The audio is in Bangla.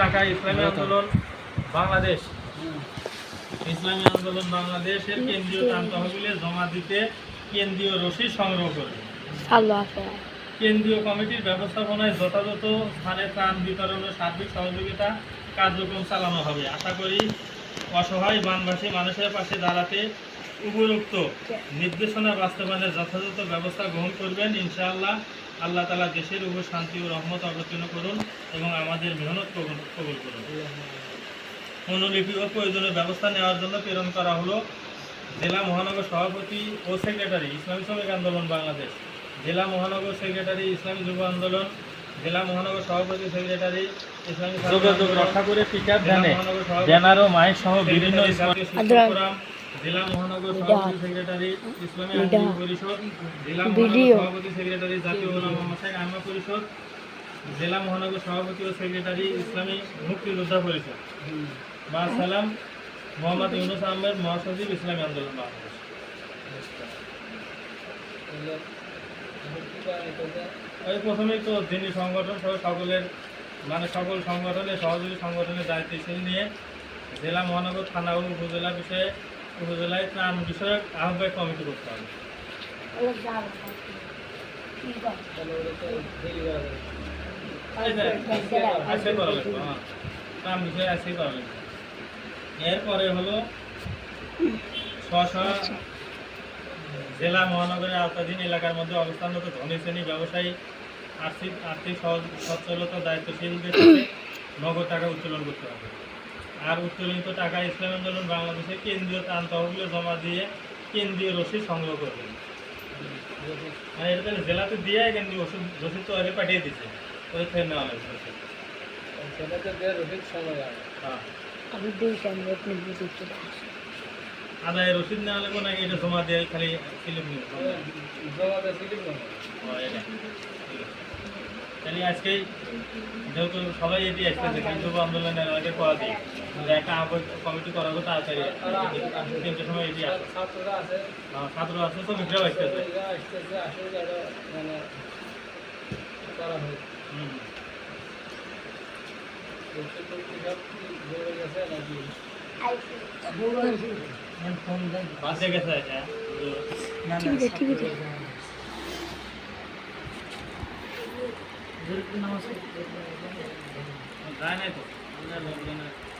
টাকা ইসলামী আন্দোলন বাংলাদেশ। ইসলামী আন্দোলন বাংলাদেশের কেন্দ্রীয় ত্রাণ তহবিলে জমা দিতে কেন্দ্রীয় রসিদ সংগ্রহ করবে কেন্দ্রীয় কমিটির ব্যবস্থাপনায় যথাযথ স্থানে ত্রাণ বিতরণ ও সার্বিক সহযোগিতা কার্যক্রম চালানো হবে। আশা করি অসহায় বানবাসী মানুষের পাশে দাঁড়াতে উপরোক্ত নির্দেশনা বাস্তবায়নের যথাযথ ব্যবস্থা গ্রহণ করবেন। ইনশাআল্লাহ আল্লাহ তালা দেশের উপর শান্তি ও রহমত অবতীর্ণ করুন এবং আমাদের মেহনত কবুল করুন। অনুলিপি ও প্রয়োজনীয় ব্যবস্থা নেওয়ার জন্য প্রেরণ করা হলো জেলা মহানগর সভাপতি ও সেক্রেটারি ইসলামী শ্রমিক আন্দোলন বাংলাদেশ। জেলা মহানগর সেক্রেটারি ইসলামী যুব আন্দোলন জেলা মহানগর সভাপতি সেক্রেটারি ইসলামী যোগাযোগ রক্ষা করে পিকআপ জেলা ভ্যানে মহানগর সভাপতি ব্যানার ও মাইক সহ বিভিন্ন জেলা মহানগর। সভাপতি সেক্রেটারি ইসলামী। পরিষদ জেলা মহানগর সভাপতি সেক্রেটারি জাতীয় ওলামা পরিষদ জেলা মহানগর সভাপতি ও সেক্রেটারি ইসলামী মুক্তিযোদ্ধা পরিষদ মা সালাম মোহাম্মদ ইউনুস আহমেদ মহাসচিব ইসলামী আন্দোলন বাংলাদেশ ওই প্রথমেই তো যিনি সংগঠন সহ সকলের মানে সকল সংগঠনের সহযোগী সংগঠনের দায়িত্বশীল নিয়ে জেলা মহানগর থানা ও উপজেলা বিষয়ে উপজেলায় ত্রাণ বিষয়ক আহ্বায়ক কমিটি করতে হবে। হ্যাঁ। ত্রাণ বিষয়ে আজকে করা এরপরে হলো স্ব জেলা মহানগরের আওতাধীন এলাকার মধ্যে অবস্থানরত ধনী শ্রেণি ব্যবসায়ী আর্থিক আর্থিক সচ্ছলতা দায়িত্বশীলদের নগদ টাকা উত্তোলন করতে হবে। আর উত্তোলিত টাকা ইসলাম আন্দোলন বাংলাদেশের কেন্দ্রীয় ত্রাণ তহবিলে জমা দিয়ে কেন্দ্রীয় রসিদ সংগ্রহ করবেন মানে এটা তাহলে জেলাতে দিয়ে কেন্দ্রীয় ওষুধ রসিদ তো আগে পাঠিয়ে দিচ্ছে ওদের ফের নেওয়া লাগবে রসিদ। হ্যাঁ। আমি দুই বুঝেছি আদায় রসিদ নেওয়া লাগবে নাকি এটা জমা দিয়ে খালি ফিল্ম নিয়ে তাহলে আজকেই যেহেতু সবাই এটি আসতেছে কিন্তু আন্দোলনের আগে করা দিই একটা কমিটি করা হতো তাড়াতাড়ি তিনটের সময় এটি আসে ছাত্র আছে তো বিক্রিয়াও আসতেছে। বাসে গেছে হ্যাঁ টিভিতে টিভিতে। যায় নাই তো আমরা লোকজন আছে।